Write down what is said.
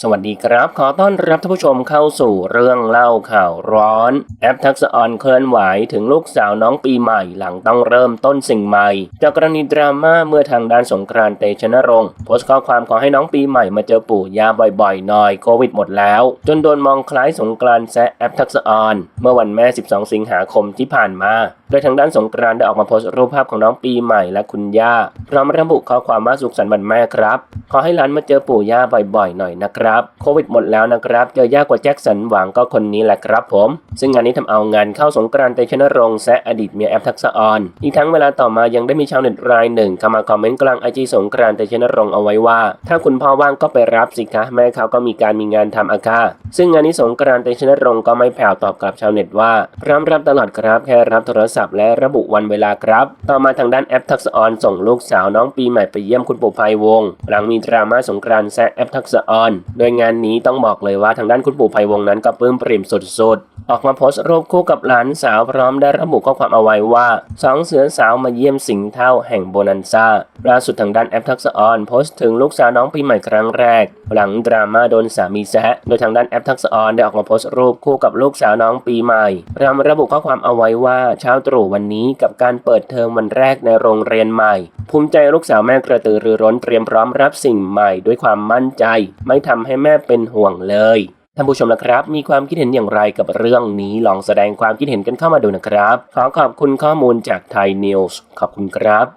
สวัสดีครับ ขอต้อนรับท่านผู้ชมเข้าสู่เรื่องเล่าข่าวร้อน แอปทักษะออนเคลื่อนไหวถึงลูกสาวน้องปีใหม่หลังต้องเริ่มต้นสิ่งใหม่ จากกรณีดราม่าเมื่อทางด้านสงกรานต์เตชะนรงค์โพสต์ข้อความขอให้น้องปีใหม่มาเจอปู่ย่าบ่อยๆหน่อยโควิดหมดแล้ว จนโดนมองคล้ายสงกรานต์แซะแอปทักษะออน เมื่อวันแม่ 12 สิงหาคมที่ผ่านมาโดยทางด้านสงกรานต์ได้ออกมาโพสต์รูปภาพของน้องปีใหม่และคุณย่า พร้อมระบุข้อความว่าสุขสันต์วันแม่ครับ ขอให้หลานมาเจอปู่ย่าบ่อยๆหน่อยนะครับโควิดหมดแล้วนะครับ เจอยากกว่าแจ็คสันหวังก็คนนี้แหละครับผม ซึ่งงานนี้ทำเอางานเข้าสงกรานต์เตชนรงค์แซะอดีตเมียแอปทักษะออน อีกทั้งเวลาต่อมายังได้มีชาวเน็ตรายหนึ่งเข้ามาคอมเมนต์กลางไอจีสงกรานต์เตชนรงค์เอาไว้ว่า ถ้าคุณพ่อว่างก็ไปรับสิคะแม่เขาก็มีการมีงานทำอาคาซึ่งงานนี้สงกรานต์เตชนรงค์ก็ไม่แผ่วตอบกลับชาวเน็ตว่าพร้อมรับตลอดครับแค่รับโทรศัพท์และระบุวันเวลาครับ ต่อมาทางด้านแอปทักษะออนส่งลูกสาวน้องปีใหม่ไปเยี่ยมคุณปู่ภัยวงหลังมีดราม่าสงกรานแซะแอปทักษะออน โดยงานนี้ต้องบอกเลยว่าทางด้านคุณปู่ภัยวงนั้นก็ปลื้มปริ่มสุดๆ ออกมาโพสต์รูปคู่กับหลานสาวพร้อมได้ระบุข้อความเอาไว้ว่าสองเสือสาวมาเยี่ยมสิงเท่าแห่งโบนันซาล่าสุดทางด้านแอปทักษะออน โพสต์ถึงลูกสาวน้องปีใหม่ครั้งแรก หลังดราม่าโดนสามีแซะโดยทางด้านแอปทักษะออนได้ออกมาโพสต์รูปคู่กับลูกสาวน้องปีใหม่พร้อมระบุข้อความเอาไว้ว่าเช้าตรู่วันนี้กับการเปิดเทอมวันแรกในโรงเรียนใหม่ ภูมิใจลูกสาวแม่กระตือรือร้นเตรียมพร้อมรับสิ่งใหม่ด้วยความมั่นใจ ไม่ทำให้แม่เป็นห่วงเลยท่านผู้ชมนะครับ มีความคิดเห็นอย่างไรกับเรื่องนี้ลองแสดงความคิดเห็นกันเข้ามาดูนะครับ ขอขอบคุณข้อมูลจากไทยนิวส์ขอบคุณครับ